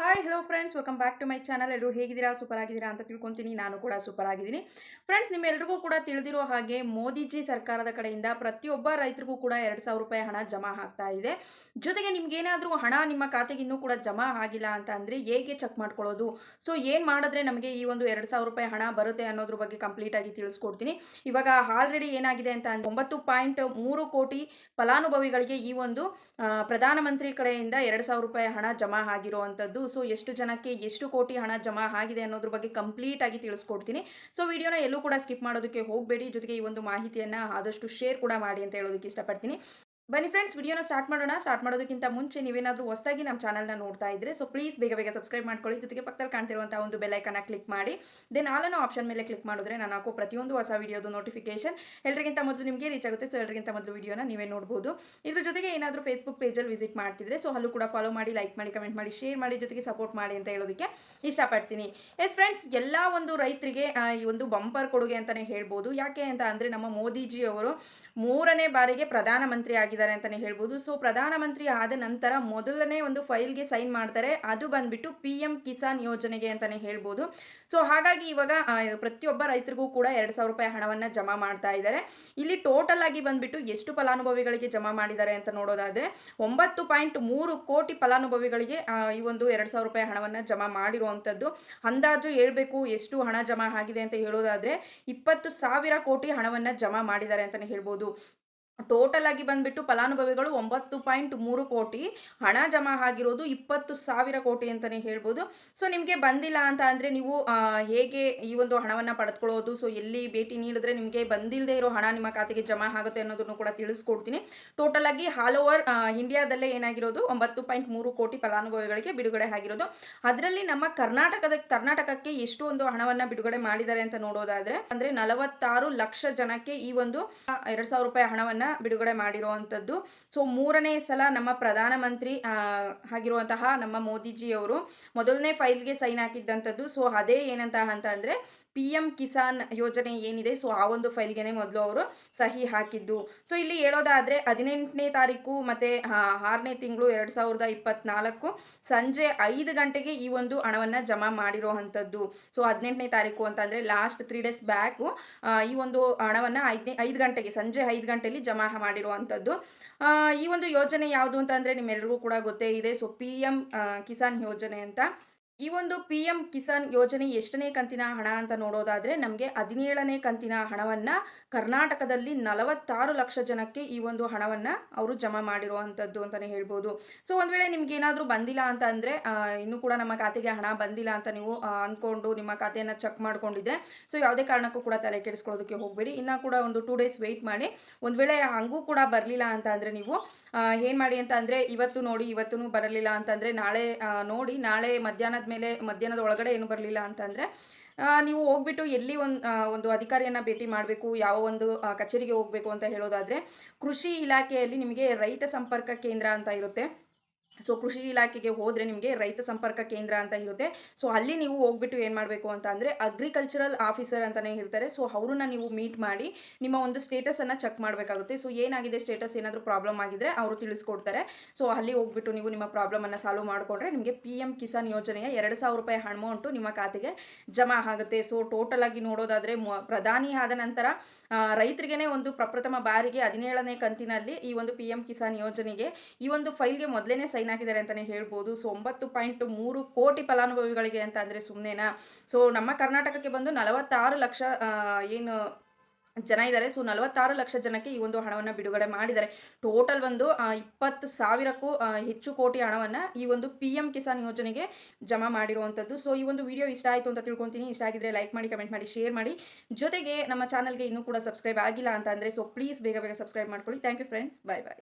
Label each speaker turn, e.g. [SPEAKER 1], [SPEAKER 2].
[SPEAKER 1] Hi hello friends welcome back to my channel ಎಲ್ಲರೂ ಹೇಗಿದ್ದೀರಾ? Super ಆಗಿದ್ದೀರಾ ಅಂತ ತಿಳ್ಕೊತೀನಿ. ನಾನು ಕೂಡ ಸೂಪರ್ ಆಗಿದ್ದೀನಿ ಫ್ರೆಂಡ್ಸ್ ನಿಮ್ಮೆಲ್ರಿಗೂ ಕೂಡ ತಿಳಿದಿರೋ ಹಾಗೆ ಮೋದಿಜಿ ಸರ್ಕಾರದ ಕಡೆಯಿಂದ ಪ್ರತಿಯೊಬ್ಬ ರೈತರಿಗೂ ಕೂಡ ಎರಡು ಸಾವಿರ ರೂಪಾಯಿ ಹಣ ಜಮಾ ಆಗ್ತಾ ಇದೆ. ಜೊತೆಗೆ ನಿಮ್ಗೇನಾದರೂ ಹಣ ನಿಮ್ಮ ಖಾತೆಗೆ ಇನ್ನೂ ಕೂಡ ಜಮಾ ಆಗಿಲ್ಲ ಅಂತ ಅಂದರೆ ಹೇಗೆ ಚೆಕ್ ಮಾಡ್ಕೊಳ್ಳೋದು? ಸೊ ಏನು ಮಾಡಿದ್ರೆ ನಮಗೆ ಈ ಒಂದು ಎರಡು ಸಾವಿರ ರೂಪಾಯಿ ಹಣ ಬರುತ್ತೆ ಅನ್ನೋದ್ರ ಬಗ್ಗೆ ಕಂಪ್ಲೀಟಾಗಿ ತಿಳಿಸ್ಕೊಡ್ತೀನಿ. ಇವಾಗ ಆಲ್ರೆಡಿ ಏನಾಗಿದೆ ಅಂತ ಅಂದ್ರೆ ಒಂಬತ್ತು ಪಾಯಿಂಟ್ ಮೂರು ಕೋಟಿ ಫಲಾನುಭವಿಗಳಿಗೆ ಈ ಒಂದು ಪ್ರಧಾನಮಂತ್ರಿ ಕಡೆಯಿಂದ ಎರಡು ಸಾವಿರ ರೂಪಾಯಿ ಹಣ ಜಮಾ ಆಗಿರುವಂಥದ್ದು ಸೊ ಎಷ್ಟು ಜನಕ್ಕೆ ಎಷ್ಟು ಕೋಟಿ ಹಣ ಜಮಾ ಆಗಿದೆ ಅನ್ನೋದ್ರ ಬಗ್ಗೆ ಕಂಪ್ಲೀಟ್ ಆಗಿ ತಿಳಿಸ್ಕೊಡ್ತೀನಿ. ಸೊ ವಿಡಿಯೋನ ಎಲ್ಲೂ ಕೂಡ ಸ್ಕಿಪ್ ಮಾಡೋದಕ್ಕೆ ಹೋಗಬೇಡಿ. ಜೊತೆಗೆ ಈ ಒಂದು ಮಾಹಿತಿಯನ್ನು ಆದಷ್ಟು ಶೇರ್ ಕೂಡ ಮಾಡಿ ಅಂತ ಹೇಳೋದಕ್ಕೆ ಇಷ್ಟಪಡ್ತೀನಿ. ಬನ್ನಿ ಫ್ರೆಂಡ್ಸ್ ವಿಡಿಯೋನ ಸ್ಟಾರ್ಟ್ ಮಾಡೋಣ. ಸ್ಟಾರ್ಟ್ ಮಾಡೋದಕ್ಕಿಂತ ಮುಂಚೆ ನೀವೇನಾದರೂ ಹೊಸದಾಗಿ ನಮ್ಮ ಚಾನಲ್ನ ನೋಡ್ತಾ ಇದ್ರೆ ಸೊ ಪ್ಲೀಸ್ ಬೇಗ ಬೇಗ ಸಬ್ಸ್ಕ್ರೈಬ್ ಮಾಡ್ಕೊಳ್ಳಿ. ಜೊತೆಗೆ ಪಕ್ಕದಲ್ಲಿ ಕಾಣ್ತಿರುವಂಥ ಒಂದು ಬೆಲೈಕನ್ನ ಕ್ಲಿಕ್ ಮಾಡಿ. ದೆನ್ ಆಲನ್ನು ಆಪ್ಷನ್ ಮೇಲೆ ಕ್ಲಿಕ್ ಮಾಡಿದ್ರೆ ನಾನು ಹಾಕೋ ಪ್ರತಿಯೊಂದು ಹೊಸ ವಿಡಿಯೋದು ನೋಟಿಫಿಕೇಶನ್ ಎಲ್ಲರಿಗಿಂತ ಮೊದಲು ನಿಮಗೆ ರೀಚ್ ಆಗುತ್ತೆ. ಸೊ ಎಲ್ಲರಿಗಿಂತ ಮೊದಲು ವಿಡಿಯೋನ ನೀವೇ ನೋಡ್ಬೋದು. ಇದ್ರ ಜೊತೆಗೆ ಏನಾದರೂ ಫೇಸ್ಬುಕ್ ಪೇಜಲ್ಲಿ ವಿಸಿಟ್ ಮಾಡ್ತಿದ್ರೆ ಸೊ ಅಲ್ಲೂ ಕೂಡ ಫಾಲೋ ಮಾಡಿ ಲೈಕ್ ಮಾಡಿ ಕಮೆಂಟ್ ಮಾಡಿ ಶೇರ್ ಮಾಡಿ, ಜೊತೆಗೆ ಸಪೋರ್ಟ್ ಮಾಡಿ ಅಂತ ಹೇಳೋದಕ್ಕೆ ಇಷ್ಟಪಡ್ತೀನಿ. ಎಸ್ ಫ್ರೆಂಡ್ಸ್ ಎಲ್ಲ ಒಂದು ರೈತರಿಗೆ ಈ ಒಂದು ಬಂಪರ್ ಕೊಡುಗೆ ಅಂತಲೇ ಹೇಳ್ಬೋದು. ಯಾಕೆ ಅಂತ ಅಂದರೆ ನಮ್ಮ ಮೋದಿಜಿ ಅವರು ಮೂರನೇ ಬಾರಿಗೆ ಪ್ರಧಾನಮಂತ್ರಿ ಆಗಿದ್ದಾರೆ ಅಂತಲೇ ಹೇಳ್ಬೋದು. ಸೊ ಪ್ರಧಾನಮಂತ್ರಿ ಆದ ನಂತರ ಮೊದಲನೇ ಒಂದು ಫೈಲ್ಗೆ ಸೈನ್ ಮಾಡ್ತಾರೆ. ಅದು ಬಂದ್ಬಿಟ್ಟು ಪಿ ಎಂ ಕಿಸಾನ್ ಯೋಜನೆಗೆ ಅಂತಲೇ ಹೇಳ್ಬೋದು. ಸೊ ಹಾಗಾಗಿ ಇವಾಗ ಪ್ರತಿಯೊಬ್ಬ ರೈತರಿಗೂ ಕೂಡ ಎರಡು ಸಾವಿರ ರೂಪಾಯಿ ಹಣವನ್ನು ಜಮಾ ಮಾಡ್ತಾ ಇದ್ದಾರೆ. ಇಲ್ಲಿ ಟೋಟಲ್ ಆಗಿ ಬಂದ್ಬಿಟ್ಟು ಎಷ್ಟು ಫಲಾನುಭವಿಗಳಿಗೆ ಜಮಾ ಮಾಡಿದ್ದಾರೆ ಅಂತ ನೋಡೋದಾದ್ರೆ, ಒಂಬತ್ತು ಪಾಯಿಂಟ್ ಮೂರು ಕೋಟಿ ಫಲಾನುಭವಿಗಳಿಗೆ ಈ ಒಂದು ಎರಡು ಸಾವಿರ ರೂಪಾಯಿ ಹಣವನ್ನು ಜಮಾ ಮಾಡಿರುವಂಥದ್ದು. ಅಂದಾಜು ಹೇಳಬೇಕು ಎಷ್ಟು ಹಣ ಜಮಾ ಆಗಿದೆ ಅಂತ ಹೇಳೋದಾದ್ರೆ, ಇಪ್ಪತ್ತು ಸಾವಿರ ಕೋಟಿ ಹಣವನ್ನು ಜಮಾ ಮಾಡಿದ್ದಾರೆ ಅಂತಲೇ ಹೇಳ್ಬೋದು. ಟೋಟಲ್ ಆಗಿ ಬಂದ್ಬಿಟ್ಟು ಫಲಾನುಭವಿಗಳು ಒಂಬತ್ತು ಪಾಯಿಂಟ್ ಮೂರು ಕೋಟಿ, ಹಣ ಜಮಾ ಆಗಿರೋದು ಇಪ್ಪತ್ತು ಸಾವಿರ ಕೋಟಿ ಅಂತಲೇ ಹೇಳ್ಬೋದು. ಸೊ ನಿಮಗೆ ಬಂದಿಲ್ಲ ಅಂತ ಅಂದರೆ ನೀವು ಹೇಗೆ ಈ ಒಂದು ಹಣವನ್ನು ಪಡೆದುಕೊಳ್ಳೋದು? ಸೊ ಎಲ್ಲಿ ಭೇಟಿ ನೀಡಿದ್ರೆ ನಿಮಗೆ ಬಂದಿಲ್ಲದೆ ಇರೋ ಹಣ ನಿಮ್ಮ ಖಾತೆಗೆ ಜಮಾ ಆಗುತ್ತೆ ಅನ್ನೋದನ್ನು ಕೂಡ ತಿಳಿಸ್ಕೊಡ್ತೀನಿ. ಟೋಟಲ್ ಆಗಿ ಆಲ್ ಓವರ್ ಇಂಡಿಯಾದಲ್ಲೇ ಏನಾಗಿರೋದು? ಒಂಬತ್ತು ಪಾಯಿಂಟ್ ಮೂರು ಕೋಟಿ ಫಲಾನುಭವಿಗಳಿಗೆ ಬಿಡುಗಡೆ ಆಗಿರೋದು. ಅದರಲ್ಲಿ ನಮ್ಮ ಕರ್ನಾಟಕದ, ಕರ್ನಾಟಕಕ್ಕೆ ಎಷ್ಟು ಒಂದು ಹಣವನ್ನು ಬಿಡುಗಡೆ ಮಾಡಿದ್ದಾರೆ ಅಂತ ನೋಡೋದಾದ್ರೆ, ಅಂದರೆ ನಲವತ್ತಾರು ಲಕ್ಷ ಜನಕ್ಕೆ ಈ ಒಂದು ಎರಡು ಸಾವಿರ ರೂಪಾಯಿ ಹಣವನ್ನು ಬಿಡುಗಡೆ ಮಾಡಿರುವಂಥದ್ದು. ಸೊ ಮೂರನೇ ಸಲ ನಮ್ಮ ಪ್ರಧಾನಮಂತ್ರಿ ಆಗಿರುವಂತಹ ನಮ್ಮ ಮೋದಿಜಿಯವರು ಮೊದಲನೇ ಫೈಲ್ಗೆ ಸೈನ್ ಹಾಕಿದ್ದಂಥದ್ದು. ಸೊ ಅದೇ ಏನಂತ ಅಂತ ಅಂದರೆ ಪಿ ಎಂ ಕಿಸಾನ್ ಯೋಜನೆ ಏನಿದೆ ಸೊ ಆ ಒಂದು ಫೈಲ್ಗೆನೆ ಮೊದಲು ಅವರು ಸಹಿ ಹಾಕಿದ್ದು. ಸೊ ಇಲ್ಲಿ ಹೇಳೋದಾದರೆ ಹದಿನೆಂಟನೇ ತಾರೀಕು ಮತ್ತು ಆರನೇ ತಿಂಗಳು ಎರಡು ಸಾವಿರದ ಇಪ್ಪತ್ನಾಲ್ಕು ಸಂಜೆ ಐದು ಗಂಟೆಗೆ ಈ ಒಂದು ಹಣವನ್ನು ಜಮಾ ಮಾಡಿರೋವಂಥದ್ದು ಸೊ ಹದಿನೆಂಟನೇ ತಾರೀಕು ಅಂತಂದರೆ ಲಾಸ್ಟ್ ತ್ರೀ ಡೇಸ್ ಬ್ಯಾಕು ಈ ಒಂದು ಹಣವನ್ನು ಐದನೇ, ಐದು ಗಂಟೆಗೆ, ಸಂಜೆ ಐದು ಗಂಟೆಯಲ್ಲಿ ಜಮಾ ಮಾಡಿರುವಂಥದ್ದು ಅಂಥದ್ದು. ಈ ಒಂದು ಯೋಜನೆ ಯಾವುದು ಅಂತಂದರೆ ನಿಮ್ಮೆಲ್ಲರಿಗೂ ಕೂಡ ಗೊತ್ತೇ ಇದೆ. ಸೊ ಪಿ ಎಂ ಕಿಸಾನ್ ಯೋಜನೆ ಅಂತ. ಈ ಒಂದು ಪಿ ಎಂ ಕಿಸಾನ್ ಯೋಜನೆ ಎಷ್ಟನೇ ಕಂತಿನ ಹಣ ಅಂತ ನೋಡೋದಾದರೆ ನಮಗೆ ಹದಿನೇಳನೇ ಕಂತಿನ ಹಣವನ್ನು ಕರ್ನಾಟಕದಲ್ಲಿ ನಲವತ್ತಾರು ಲಕ್ಷ ಜನಕ್ಕೆ ಈ ಒಂದು ಹಣವನ್ನು ಅವರು ಜಮಾ ಮಾಡಿರುವಂಥದ್ದು ಅಂತಲೇ ಹೇಳ್ಬೋದು. ಸೊ ಒಂದು ವೇಳೆ ನಿಮ್ಗೆ ಏನಾದರೂ ಬಂದಿಲ್ಲ ಅಂತ ಅಂದರೆ ಇನ್ನೂ ಕೂಡ ನಮ್ಮ ಖಾತೆಗೆ ಹಣ ಬಂದಿಲ್ಲ ಅಂತ ನೀವು ಅಂದ್ಕೊಂಡು ನಿಮ್ಮ ಖಾತೆಯನ್ನು ಚೆಕ್ ಮಾಡ್ಕೊಂಡಿದ್ರೆ ಸೊ ಯಾವುದೇ ಕಾರಣಕ್ಕೂ ಕೂಡ ತಲೆ ಕೆಡಿಸ್ಕೊಳ್ಳೋದಕ್ಕೆ ಹೋಗಬೇಡಿ. ಇನ್ನೂ ಕೂಡ ಒಂದು ಟೂ ಡೇಸ್ ವೆಯ್ಟ್ ಮಾಡಿ. ಒಂದು ವೇಳೆ ಹಂಗೂ ಕೂಡ ಬರಲಿಲ್ಲ ಅಂತ ಅಂದರೆ ನೀವು ಏನು ಮಾಡಿ ಅಂತ ಅಂದರೆ ಇವತ್ತು ನೋಡಿ ಇವತ್ತು ಬರಲಿಲ್ಲ ಅಂತಂದರೆ ನಾಳೆ ನೋಡಿ, ನಾಳೆ ಮಧ್ಯಾಹ್ನದ ಮೇಲೆ, ಮಧ್ಯಾಹ್ನದ ಒಳಗಡೆ ಏನು ಬರಲಿಲ್ಲ ಅಂತಂದರೆ ನೀವು ಹೋಗ್ಬಿಟ್ಟು ಎಲ್ಲಿ ಒಂದು ಒಂದು ಅಧಿಕಾರಿಯನ್ನು ಭೇಟಿ ಮಾಡಬೇಕು, ಯಾವ ಒಂದು ಕಚೇರಿಗೆ ಹೋಗಬೇಕು ಅಂತ ಹೇಳೋದಾದರೆ ಕೃಷಿ ಇಲಾಖೆಯಲ್ಲಿ ನಿಮಗೆ ರೈತ ಸಂಪರ್ಕ ಕೇಂದ್ರ ಅಂತ ಇರುತ್ತೆ. ಸೊ ಕೃಷಿ ಇಲಾಖೆಗೆ ಹೋದರೆ ನಿಮಗೆ ರೈತ ಸಂಪರ್ಕ ಕೇಂದ್ರ ಅಂತ ಇರುತ್ತೆ. ಸೊ ಅಲ್ಲಿ ನೀವು ಹೋಗ್ಬಿಟ್ಟು ಏನು ಮಾಡಬೇಕು ಅಂತ ಅಂದರೆ ಅಗ್ರಿಕಲ್ಚರಲ್ ಆಫೀಸರ್ ಅಂತಲೇ ಇರ್ತಾರೆ. ಸೊ ಅವ್ರನ್ನ ನೀವು ಮೀಟ್ ಮಾಡಿ ನಿಮ್ಮ ಒಂದು ಸ್ಟೇಟಸನ್ನು ಚೆಕ್ ಮಾಡಬೇಕಾಗುತ್ತೆ. ಸೊ ಏನಾಗಿದೆ ಸ್ಟೇಟಸ್ ಏನಾದರೂ ಪ್ರಾಬ್ಲಮ್ ಆಗಿದ್ರೆ ಅವರು ತಿಳಿಸ್ಕೊಡ್ತಾರೆ. ಸೊ ಅಲ್ಲಿ ಹೋಗ್ಬಿಟ್ಟು ನೀವು ನಿಮ್ಮ ಪ್ರಾಬ್ಲಮನ್ನು ಸಾಲ್ವ್ ಮಾಡಿಕೊಂಡ್ರೆ ನಿಮಗೆ ಪಿ ಎಂ ಕಿಸಾನ್ ಯೋಜನೆಯ ಎರಡು ಸಾವಿರ ರೂಪಾಯಿ ಅಮೌಂಟು ನಿಮ್ಮ ಖಾತೆಗೆ ಜಮಾ ಆಗುತ್ತೆ. ಸೊ ಟೋಟಲ್ ಆಗಿ ನೋಡೋದಾದರೆ ಪ್ರಧಾನಿ ಆದ ನಂತರ ರೈತರಿಗೆ ಒಂದು ಪ್ರಪ್ರಥಮ ಬಾರಿಗೆ ಹದಿನೇಳನೇ ಕಂತಿನಲ್ಲಿ ಈ ಒಂದು ಪಿ ಎಂ ಕಿಸಾನ್ ಯೋಜನೆಗೆ ಈ ಒಂದು ಫೈಲ್ಗೆ ಮೊದಲೇ ಸೈನ್ ಹಾಕಿದ್ದಾರೆ ಅಂತಲೇ ಹೇಳ್ಬೋದು. ಸೊ, ಒಂಬತ್ತು ಪಾಯಿಂಟ್ ಮೂರು ಕೋಟಿ ಫಲಾನುಭವಿಗಳಿಗೆ ಅಂತ ಅಂದರೆ ಸುಮ್ಮನೆನಾ ಸೊ, ನಮ್ಮ ಕರ್ನಾಟಕಕ್ಕೆ ಬಂದು ನಲವತ್ತಾರು ಲಕ್ಷ ಏನು ಜನ ಇದ್ದಾರೆ. ಸೊ, ನಲವತ್ತಾರು ಲಕ್ಷ ಜನಕ್ಕೆ ಈ ಒಂದು ಹಣವನ್ನು ಬಿಡುಗಡೆ ಮಾಡಿದ್ದಾರೆ. ಟೋಟಲ್ ಒಂದು ಇಪ್ಪತ್ತು ಸಾವಿರಕ್ಕೂ ಹೆಚ್ಚು ಕೋಟಿ ಹಣವನ್ನು ಈ ಒಂದು ಪಿ ಎಂ ಕಿಸಾನ್ ಯೋಜನೆಗೆ ಜಮಾ ಮಾಡಿರುವಂಥದ್ದು. ಸೊ, ಈ ಒಂದು ವಿಡಿಯೋ ಇಷ್ಟ ಆಯಿತು ಅಂತ ತಿಳ್ಕೊತೀನಿ. ಇಷ್ಟ ಆಗಿದ್ರೆ ಲೈಕ್ ಮಾಡಿ, ಕಮೆಂಟ್ ಮಾಡಿ, ಶೇರ್ ಮಾಡಿ. ಜೊತೆಗೆ ನಮ್ಮ ಚಾನಲ್ಗೆ ಇನ್ನೂ ಕೂಡ ಸಬ್ಸ್ಕ್ರೈಬ್ ಆಗಿಲ್ಲ ಅಂತ ಅಂದರೆ, ಸೊ, ಪ್ಲೀಸ್ ಬೇಗ ಬೇಗ ಸಬ್ಸ್ಕ್ರೈಬ್ ಮಾಡ್ಕೊಳ್ಳಿ. Thank you friends. Bye bye.